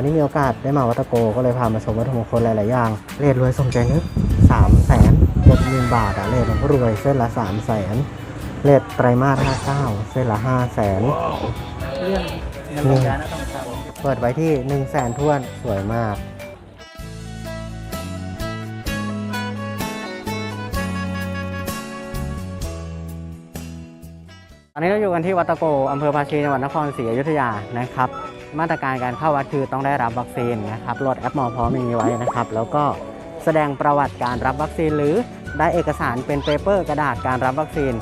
วันนี้มีโอกาสได้มาวัตโกก็เลยพามาชมวัตถุมงคลหลายๆอย่างเลทรวยสมใจนึกสามแสนเจ็ดหมื่นบาทอะเลทหลวงพ่อรวยเส้นละสามแสนเลทไตรมาสห้าเก้าเส้นละห้าแสนเรื่องเงินการนะต้องทเปิดไว้ที่1นึ่งแสนท้วนสวยมากตอนนี้เราอยู่กันที่วัดตะโกอำเภอภาชีจังหวัดนครศรีอยุธยานะครับ มาตรการการเข้าวัดคือต้องได้รับวัคซีนนะครับโหลดแอปหมอพร้อมมีไว้นะครับ แล้วก็แสดงประวัติการรับวัคซีน หรือได้เอกสารเป็นเปเปอร์กระดาษการรับวัคซีน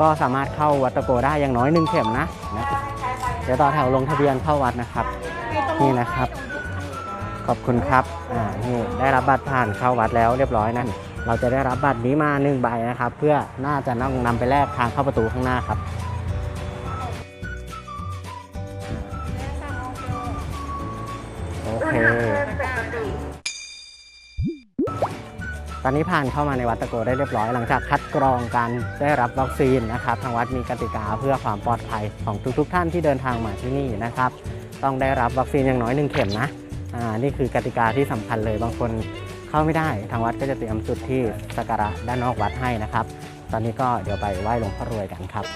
ก็สามารถเข้าวัดตะโกได้อย่างน้อยหนึ่งเข็มนะนะเดี๋ยวต่อแถวลงทะเบียนเข้าวัดนะครับ นี่นะครับ ขอบคุณครับอ่านี่ได้รับบัตรผ่านเข้าวัดแล้วเรียบร้อยนั่นเราจะได้รับบัตรนี้มาหนึ่งใบนะครับ เพื่อน่าจะต้องนำไปแลกทางเข้าประตูข้างหน้าครับ ตอนนี้ผ่านเข้ามาในวัดตะโกได้เรียบร้อยหลังจากคัดกรองการได้รับวัคซีนนะครับทางวัดมีกติกาเพื่อความปลอดภัยของทุก ๆทท่านที่เดินทางมาที่นี่นะครับ ต้องได้รับวัคซีนอย่างน้อยหนึ่งเข็มนะอ่านี่คือกติกาที่สำคัญเลยบางคนเข้าไม่ได้ทางวัดก็จะเตรียมจุดที่สักการะด้านนอกวัดให้นะครับ ตอนนี้ก็เดี๋ยวไปไหว้หลวงพ่อรวยกันครับ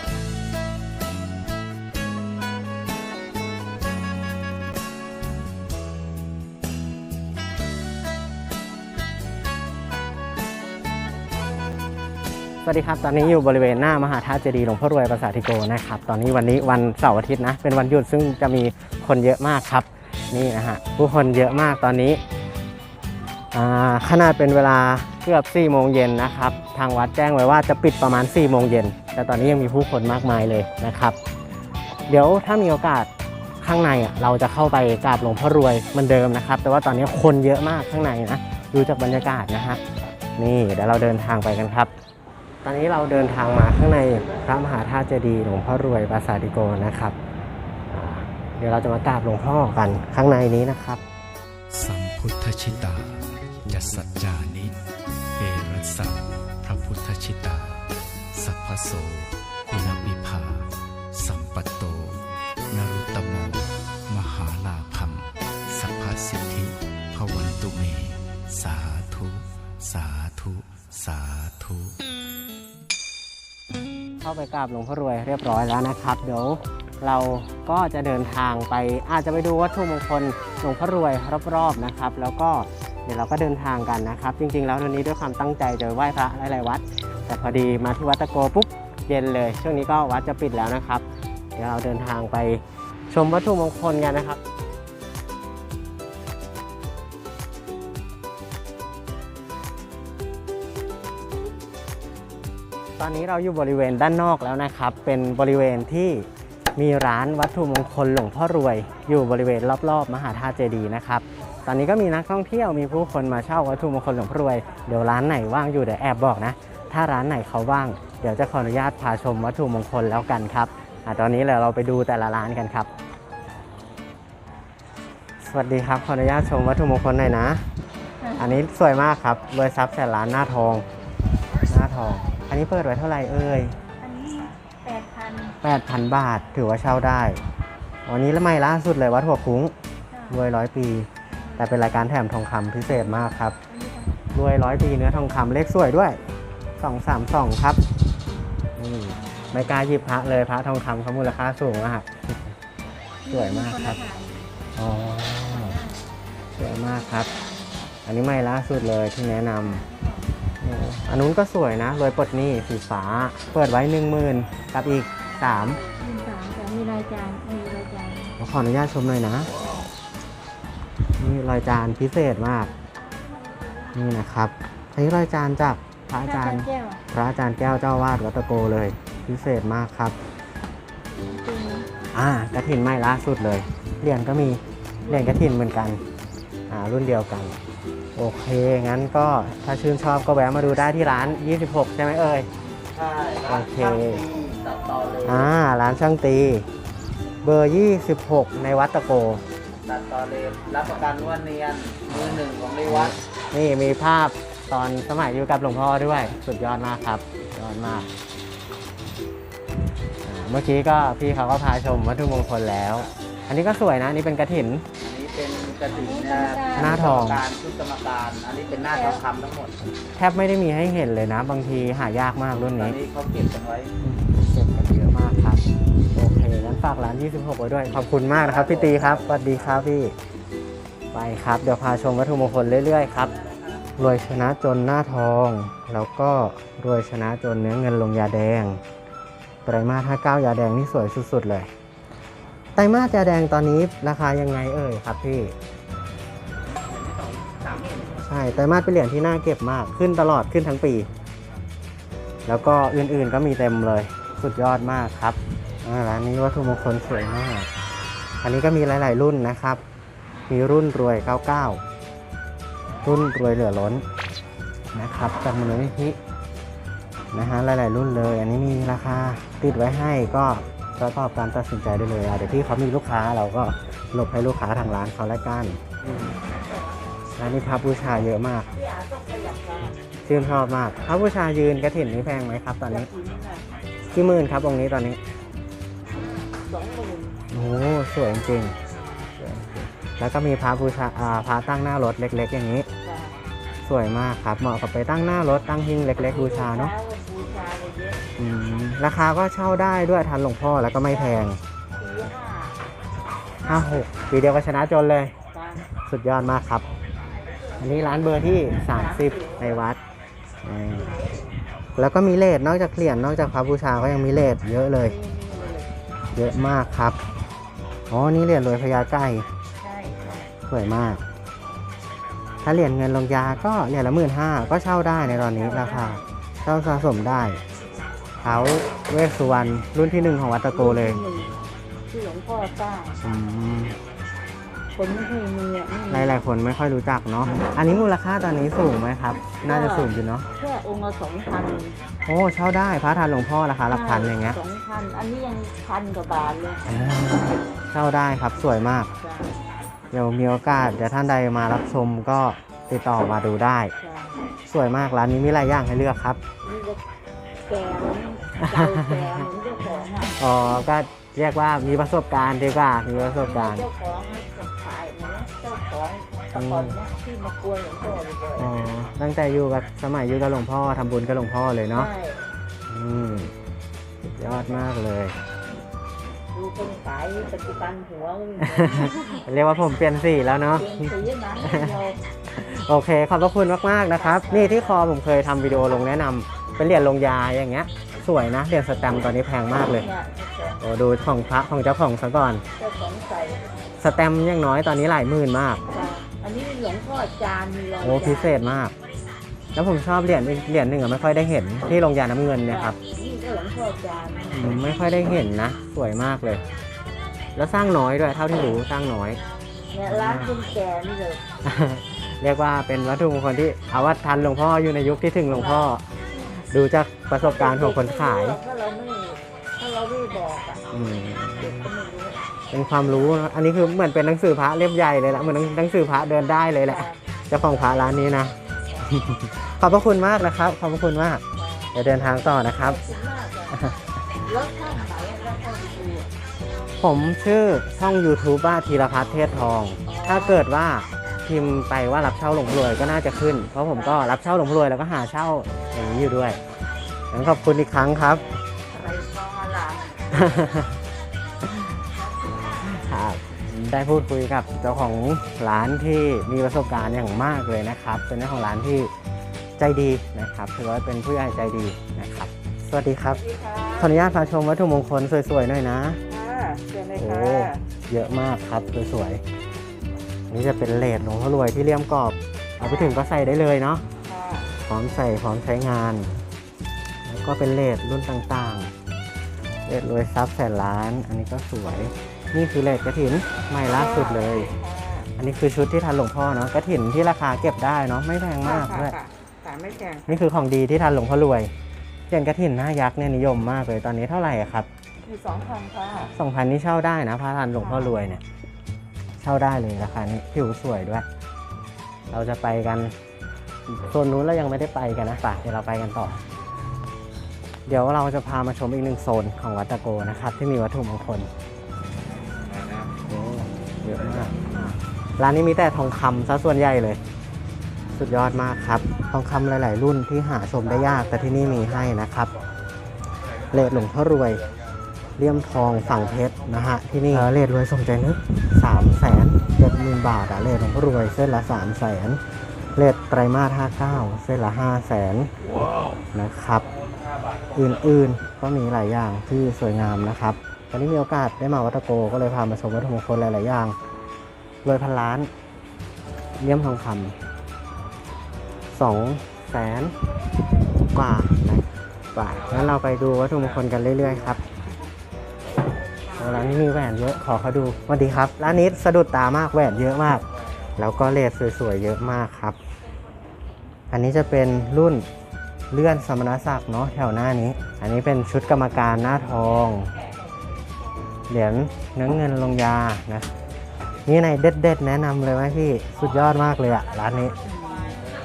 วัสดีครับ ตอนนี้อยู่บริเวณหน้ามหาธาตุเจดีย์หลวงพ่อรวยประสาทิโกนะครับ ตอนนี้วันนี้วันเสาร์อาทิตย์นะ เป็นวันหยุดซึ่งจะมีคนเยอะมากครับ นี่นะฮะ ผู้คนเยอะมากตอนนี้ขนาดเป็นเวลาเกือบ4โมงเย็นนะครับ ทางวัดแจ้งไว้ว่าจะปิดประมาณ4โมงเย็น แต่ตอนนี้ยังมีผู้คนมากมายเลยนะครับ เดี๋ยวถ้ามีโอกาสข้างในอะเราจะเข้าไปกราบหลวงพ่อรวยเหมือนเดิมนะครับ แต่ว่าตอนนี้คนเยอะมากข้างในนะ ดูจากบรรยากาศนะฮะ นี่เดี๋ยวเราเดินทางไปกันครับ ตอนนี้เราเดินทางมาข้างในพระมหาธาตุเจดีย์หลวงพ่อรวยปราสาทติโกนะครับ เดี๋ยวเราจะมากราบหลวงพ่อกันข้างในนี้นะครับ สัมพุทธชิตาจะสัจจานิเอรัสสะพระพุทธชิตา สัพพโสาไปกราบหลวงพ่อรวยเรียบร้อยแล้วนะครับ เดี๋ยวเราก็จะเดินทางไปอาจจะไปดูวัตถุมงคลหลวงพ่อรวยรอบๆนะครับ แล้วก็เดี๋ยวเราก็เดินทางกันนะครับ จริง ๆ แล้ววันนี้ด้วยความตั้งใจจะไปไหว้พระหลายๆวัด แต่พอดีมาที่วัดตะโกปุ๊บเย็นเลย ช่วงนี้ก็วัดจะปิดแล้วนะครับ เดี๋ยวเราเดินทางไปชมวัตถุมงคลกันนะครับ ตอนนี้เราอยู่บริเวณด้านนอกแล้วนะครับ เป็นบริเวณที่มีร้านวัตถุมงคลหลวงพ่อรวย อยู่บริเวณรอบๆ มหาธาตุเจดีย์นะครับ ตอนนี้ก็มีนักท่องเที่ยวมีผู้คนมาเช่าวัตถุมงคลหลวงพ่อรวย เดี๋ยวร้านไหนว่างอยู่เดี๋ยวแอบบอกนะ ถ้าร้านไหนเขาว่าง เดี๋ยวจะขออนุญาตพาชมวัตถุมงคลแล้วกันครับอตอนนี้เราไปดูแต่ละร้านกันครับ สวัสดีครับขออนุญาตชมวัตถุมงคลหน่อยนะ อันนี้สวยมากครับรวยทรัพย์แสนล้านหน้าทอง หน้าทอง อันนี้เปิดไว้เท่าไหร่เอ่ยอันนี้แปดพัน8,000 บาทถือว่าเช่าได้วันนี้ละไม่ล่าสุดเลยวัดหัวคุ้งรวยร้อยปี แต่เป็นรายการแถมทองคำพิเศษมากครับรวยร้อยปีเนื้อทองคำเลขสวยด้วย232ครับนี่ไม่กล้าหยิบพระเลยพระทองคำเขามูลค่าสูงมาก สวยมากครับ อ๋อ สวยมากครับ อันนี้ไม่ล่าสุดเลยที่แนะนำโอ้อันนู้นก็สวยนะรวยปลดหนี้สีฟ้า เปิดไว้หนึ่งหมื่นกับอีกสามหนึ่งสามแต่มีรายจานมีรายจานขออนุญาตชมหน่อยนะ นี่รอยจานพิเศษมาก นี่นะครับอันนี้รอยจานจากพระอาจารย์แก้วพระอาจารย์แก้วเจ้าวาดวัดตะโกเลย พิเศษมากครับจริงอ่ากระถินใหม่ล่าสุดเลยเหรียญก็มีเหรียญกระถินเหมือนกัน อ่ารุ่นเดียวกัน โอเค งั้นก็ถ้าชื่นชอบก็แวะมาดูได้ที่ร้าน 26 ใช่ไหมเอ่ยำใช่โอเคตัดต่อเลยอ่า ร้านช่างตี เบอร์ 26 ในวัดตะโก ตัดต่อเลยรับประกันว่าเนียนมือหนึ่งของในวัด นี่มีภาพตอนสมัยอยู่กับหลวงพ่อด้วย สุดยอดมากครับสุดยอดมากอ่าเมื่อกี้ก็พี่เขาก็พาชมวัตถุมงคลแล้ว อันนี้ก็สวยนะ อันนี่เป็นกระถิน กระถิ่นนะหน้าทอง การชุดกรรมการ อันนี้เป็นหน้าทองคำทั้งหมด แทบไม่ได้มีให้เห็นเลยนะ บางทีหายากมากรุ่นตอนนี้นี้เขาเก็บกันไว้อืมเก็บกันเยอะมากครับ โอเคงั้นฝากร้าน 26 ไว้ด้วย ขอบคุณมากนะครับพี่ตีครับสวัสดีครับพี่ ไปครับ เดี๋ยวพาชมวัตถุมงคลเรื่อยๆครับ รวยชนะจนหน้าทอง แล้วก็รวยชนะจนเนื้อเงินลงยาแดงไตรมาส59 ยาแดงนี่สวยสุดๆเลย ไตรมาสยาแดงตอนนี้ราคายังไงเอ่ยครับพี่ใช่ไตรมาสเป็นเหรียญที่น่าเก็บมากขึ้นตลอดขึ้นทั้งปี แล้วก็อื่นๆก็มีเต็มเลย สุดยอดมากครับอ่าร้านนี้วัตถุมงคลสวยมาก อันนี้ก็มีหลาย ๆ รุ่นนะครับ มีรุ่นรวย 99 รุ่นรวยเหลือล้นนะครับจากมูลนิธินะฮะหลาย ๆ รุ่นเลย อันนี้มีราคาติดไว้ให้ก็ ประกอบการตัดสินใจได้เลยอะเดี๋ยวที่เขามีลูกค้าเราก็หลบให้ลูกค้าทางร้านเขาแล้วกันร้านนี้พระบูชาเยอะมาก ชื่นชอบมากพระบูชายืนกระถิ่นนี่แพงไหมครับ ตอนนี้กี่หมื่นครับองค์นี้ตอนนี้สองหมื่นโอ้สวยจริงแล้วก็มีพระบูชาพระตั้งหน้ารถเล็ก ๆ อย่างนี้ สวยมากครับ เหมาะกับไปตั้งหน้ารถตั้งหิ้งเล็ก ๆ บูชาเนาะบูชาเลยเยอะอืม ราคาก็เช่าได้ด้วยทันหลวงพ่อแล้วก็ไม่แพงปีห้าห้าหกปีเดียวก็ชนะจนเลยตามสุดยอดมากครับ อันนี้ร้านเบอร์ที่ 30 ในวัดอืมแล้วก็มีเลทนอกจากเหรียญนอกจากพระบูชาก็ยังมีเลทเยอะเลย เยอะมากครับ อ๋อ นี่เหรียญรวยพญาไก่ใช่ใช่สวยมาก ถ้าเหรียญเงินลงยาก็เหรียญละหมื่นห้าก็เช่าได้ในตอนนี้ราคาเช่าสะสมได้เท้าเวสสุวรรณรุ่นที่หนึ่งของวัดตะโกเลยที่หลวงพ่อสร้างอืมคนไม่เคยมีอะไม่หมีลาย ๆ คนไม่ค่อยรู้จักเนาะอันนี้มูลค่าตอนนี้สูงไหมครับ น่าจะสูงอยู่เนาะแค่องค์ละสองพันโอ้เช่าได้พระทานหลวงพ่อราคาหลักพันอย่างเงี้ยสองพันอันนี้ยังพันกว่าบาทเลยอ่าเช่าได้ครับสวยมาก จ้าเดี๋ยวมีโอกาสเดี๋ยวท่านใดมารับชมก็ติดต่อมาดูได้ จ้าสวยมากร้านนี้มีหลายอย่างให้เลือกครับนี่ก็ แก่เหมือนเก่าแก่เหมือนเจ้าของอะอ๋อ ก็เรียกว่ามีประสบการณ์ดีกว่า มีประสบการณ์ เจ้าของจะขายเหมือนเจ้าของแตะกอนนะที่มากวนหลวงพ่อบ่อยอ๋อ ตั้งแต่อยู่กับสมัยอยู่กับหลวงพ่อทำบุญกับหลวงพ่อเลยๆเนาะ ใช่อืมสุดยอดมากเลย ดูคนขายปัจจุบันหัวก็มีเรียกว่าผมเปลี่ยนสีแล้วเนาะ เปลี่ยนสีนะเดียว โอเค ขอบพระคุณมาก ๆ นะครับ นี่ที่คอผมเคยทำวิดีโอลงแนะนำ เป็นเหรียญลงยาอย่างเงี้ย สวยนะเหรียญสแตมป์ตอนนี้แพงมากเลยเนี่ยโอ้ดูของพระของเจ้าของซะก่อนเจ้าของใส่สแตมป์ยังน้อยตอนนี้หลายหมื่นมากจ้ะอันนี้หลวงพ่อจานมีรอยโอ้พิเศษมาก แล้วผมชอบเหรียญอีกเหรียญหนึ่งอะไม่ค่อยได้เห็นที่ลงยาน้ำเงินเนี่ยครับนี่ก็หลวงพ่อจานอืมไม่ค่อยได้เห็นนะ สวยมากเลย แล้วสร้างน้อยด้วยเท่าที่รู้สร้างน้อย เนี่ยร้านคนแก่นี่เลย เรียกว่าเป็นวัตถุมงคลที่เอาว่าทันหลวงพ่ออยู่ในยุคที่ถึงหลวงพ่อ ดูจากประสบการณ์ของคนขาย ถ้าเราไม่ถ้าเราไม่บอกอะอืม เด็กก็ไม่รู้เป็นความรู้นะอันนี้คือเหมือนเป็นหนังสือพระเล่มใหญ่เลยแหละเหมือนหนังสือพระเดินได้เลยแหละ เจ้าของพระร้านนี้นะ ขอบพระคุณมากนะครับ ขอบพระคุณมากเดี๋ยวเดินทางต่อนะครับ ขอบคุณมากเลยแล้วท่านไหนแล้วท่านดูอะผมชื่อช่อง YouTube ว่าธีรพัฒน์เทศทอง ถ้าเกิดว่าพิมพ์ไปว่ารับเช่าหลวงพ่อรวยก็น่าจะขึ้น เพราะผมก็รับเช่าหลวงพ่อรวยแล้วก็หาเช่า อย่างนี้อยู่ด้วยงั้นขอบคุณอีกครั้งครับอะไรฟองอลามครับได้พูดคุยกับเจ้าของร้านที่มีประสบการณ์อย่างมากเลยนะครับ เป็นเจ้าของร้านที่ใจดีนะครับถือว่าเป็นผู้ใหญ่ใจดีนะครับ สวัสดีครับสวัสดีค่ะขออนุญาตพาชมวัตถุมงคลสวยๆหน่อยนะค่ะเชิญเลยโอ้ค่ะเยอะมากครับสวยๆนี่จะเป็นเลดหลวงพ่อรวยที่เลี่ยมกรอบ เอาไปถึงก็ใส่ได้เลยเนาะค่ะพ ร้อมใส่พร้อมใช้งาน แล้วก็เป็นเลดรุ่นต่างๆเลดรวยทรัพย์แสนล้าน อันนี้ก็สวย นี่คือเลดกระถินใหม่ล่าสุดเลย อันนี้คือชุดที่ทันหลวงพ่อเนาะกระถินที่ราคาเก็บได้เนาะไม่แพงมากด้วยค่ะค่ะไม่แพงนี่คือของดีที่ทันหลวงพ่อรวยเหรียญกระถินหน้ายักษ์เนี่ยนิยมมากเลยตอนนี้เท่าไหร่อะครับมีสองพันค่ะสองพันนี่เช่าได้นะพระทันหลวงพ่อรวยเนี่ยเช่าได้เลยราคานี้ผิวสวยด้วย เราจะไปกัน โซนนู้นเรายังไม่ได้ไปกันนะป่ะเดี๋ยวเราไปกันต่อ เดี๋ยวเราจะพามาชมอีกหนึ่งโซนของวัดตะโกนะครับ ที่มีวัตถุมงคลโอ้เยอะมากร้านนี้มีแต่ทองคำซะส่วนใหญ่เลย สุดยอดมากครับ ทองคำหลาย ๆ รุ่นที่หาชมได้ยากแต่ที่นี่มีให้นะครับเลดหลวงพ่อรวยเลี่ยมทองฝั่งเพชรนะฮะที่นี่เออเลดรวยสมใจนึกสามแสนเจ็ดหมื่นบาทอะเลดหลวงพ่อรวยเส้นละสามแสน เลดไตรมาสห้าเก้าเส้นละห้าแสนนะครับ อื่นๆก็มีหลายอย่างที่สวยงามนะครับวันนี้มีโอกาสได้มาวัดตะโกก็เลยพามาชมวัตถุมงคลหลายๆอย่างรวยพันล้านเลี่ยมทองคำสองแสนกว่านะกว่างั้นเราไปดูวัตถุมงคลกันเรื่อยๆครับร้านนี้มีแหวนเยอะขอเขาดูสวัสดีครับร้านนี้สะดุดตามากแหวนเยอะมาก แล้วก็เลสสวยๆเยอะมากครับ อันนี้จะเป็นรุ่นเลื่อนสมณศักดิ์เนาะแถวหน้านี้ อันนี้เป็นชุดกรรมการหน้าทอง เหรียญเนื้อเงินลงยานะนี่ในเด็ดๆแนะนำเลยไหมพี่สุดยอดมากเลยอะร้านนี้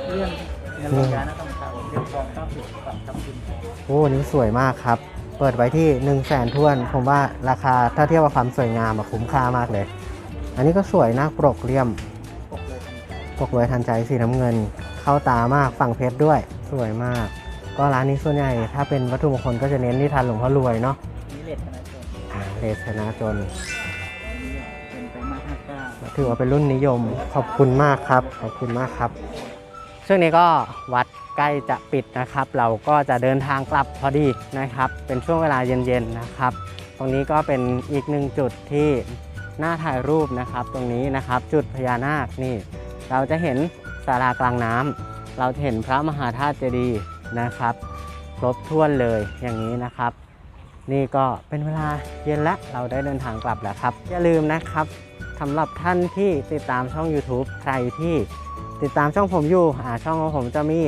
เรื่องเงินลงยานะต้องเรียนทองเก้าสิบสามทับทิมโอ้นี่สวยมากครับ เปิดไว้ที่1นึ่งแสนทวน ผมว่าราคาถ้าเทียบกับความสวยงามอะคุ้มค่ามากเลย อันนี้ก็สวยนะปรกเลี่ยม ปกรวยทันใจสีน้ำเงิน เข้าตามากฝั่งเพชรด้วย สวยมาก ก็ร้านนี้ส่วนใหญ่ถ้าเป็นวัตถุมงคลก็จะเน้นที่ทันหลวงพ่อรวยเนาะนี่เลทธนาคารอ่าเลสนาจนนี่เป็นไปมาห้าเก้าถือว่าเป็นรุ่นนิยมขอบคุณมากครับ ขอบคุณมากครับ ช่วงนี้ก็วัดใกล้จะปิดนะครับ เราก็จะเดินทางกลับพอดีนะครับ เป็นช่วงเวลาเย็นๆนะครับ ตรงนี้ก็เป็นอีกหนึ่งจุดที่น่าถ่ายรูปนะครับ ตรงนี้นะครับ จุดพญานาคนี่ เราจะเห็นศาลากลางน้ำเราเห็นพระมหาธาตุเจดีย์นะครับ ครบถ้วนเลยอย่างนี้นะครับ นี่ก็เป็นเวลาเย็นแล้วเราได้เดินทางกลับแล้วครับ อย่าลืมนะครับสำหรับท่านที่ติดตามช่อง YouTube ใครที่ติดตามช่องผมอยู่อ่าช่องของผมจะมี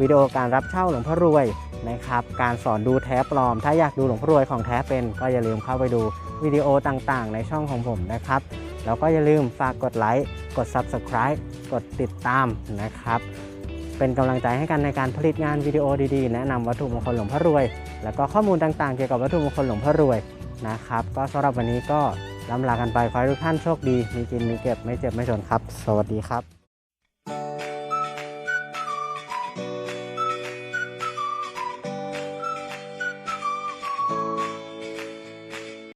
วิดีโอการรับเช่าหลวงพ่อรวยนะครับ การสอนดูแท้ปลอม ถ้าอยากดูหลวงพ่อรวยของแท้เป็น ก็อย่าลืมเข้าไปดูวิดีโอต่างๆ ในช่องของผมนะครับ แล้วก็อย่าลืมฝากกดไลค์ กด Subscribe กดติดตามนะครับ เป็นกำลังใจให้กันในการผลิตงานวิดีโอดีๆ แนะนำวัตถุมงคลหลวงพ่อรวย แล้วก็ข้อมูลต่างๆ เกี่ยวกับวัตถุมงคลหลวงพ่อรวยนะครับ ก็สำหรับวันนี้ก็ลำลากันไปขอให้ทุกท่านโชคดี มีกินมีเก็บไม่เจ็บไม่จนครับ สวัสดีครับ